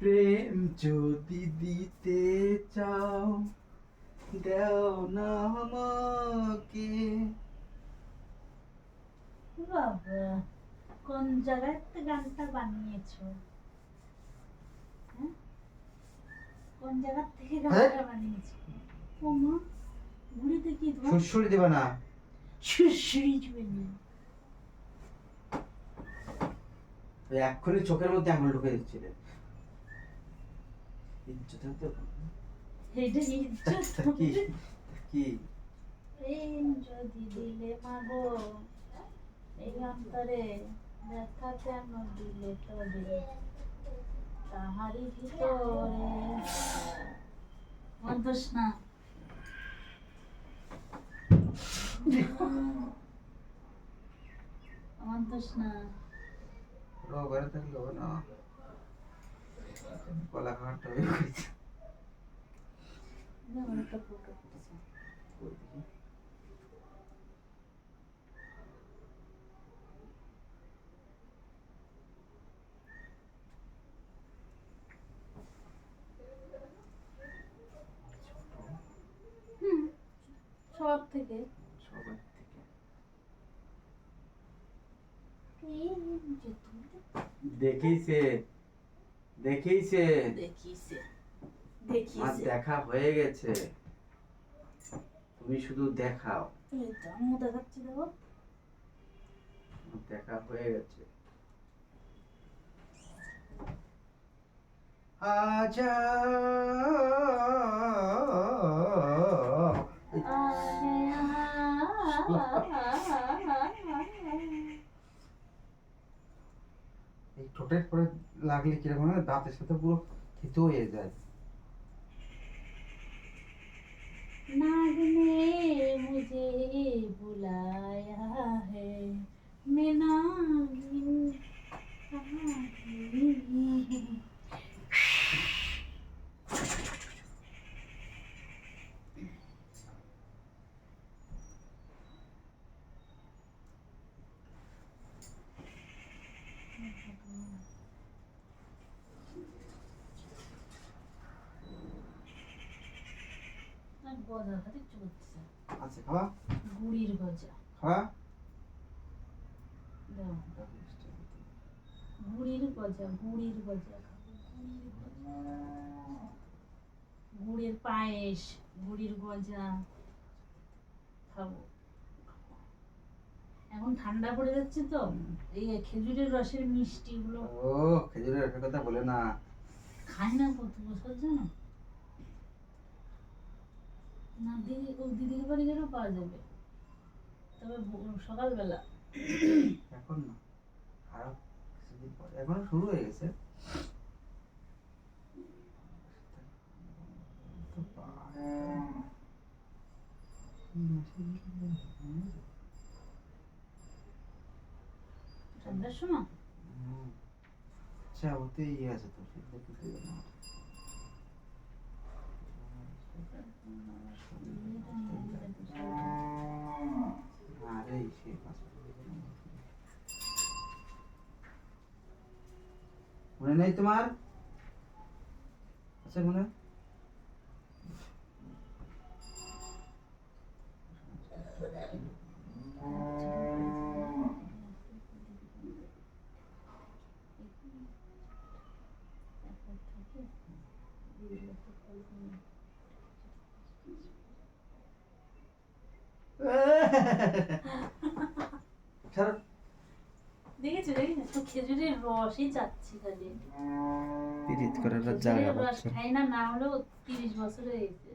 প্রেম যদি দিতে চাও দেও না আমাকে। বাবা কোন জায়গাতে গানটা বানিয়েছো? হ্যাঁ? কোন জায়গা থেকে গানটা বানিয়েছো? ও মা ঘুড়িতে কি সুরসুরি দেবে না। সুরসুরি জুয়েনি ওই এক্ষুনি চোখের মধ্যে আঙুল ঢুকে দিচ্ছিলে। ইজ্জত হতে এইটা ইজ্জত কি কি প্রেম যদি দিলে মাগো এই অন্তরে ব্যথা কেন দিলে তবে তাহারি ভিতরে অন্তস না অন্তস না রোগ থাকলে না হয়ে গেছে। হুম সব থেকে। সবার থেকে। দেখিছে দেখিছে? দেখিছে। দেখিছে। দেখা হয়ে গেছে। তুমি শুধু দেখাও। আমিও দেখাচ্ছি দেখো। দেখা হয়ে গেছে। আজা এই ঠোঁটের পরে লাগলে কিরকম হয়, দাঁতের সাথে পুরো থিতু হয়ে যায় नाग ने मुझे बुलाया है मैं नागिन 난 뭐하다 하득 죽었어. 아직 가? 우리를 보자. 가? 네. 우리를 보자. 우리를 보자. 우리를 파이시. 우리를 보자. 가고. এখন ঠান্ডা পড়ে যাচ্ছে তো এই খেজুরের রসের মিষ্টি গুলো। ও খেজুরের রসের কথা বলে না। খাই না কত বছর জানো? না দিদি ও দিদির বাড়ি গেলেও পাওয়া যাবে। তবে সকালবেলা। এখন না আরও কিছুদিন পরে এখনও শুরু হয়ে গেছে। তো আচ্ছা ওতে ইয়ে আছে তো মনে নেই তোমার? আচ্ছা মনে? ছাড়ো দেখেছ দেখেছ? তো খেজুরের রসই যাচ্ছি খালি পিরিত করার খেজুরের রস খাই না না হলেও তিরিশ বছর হয়ে গেছে।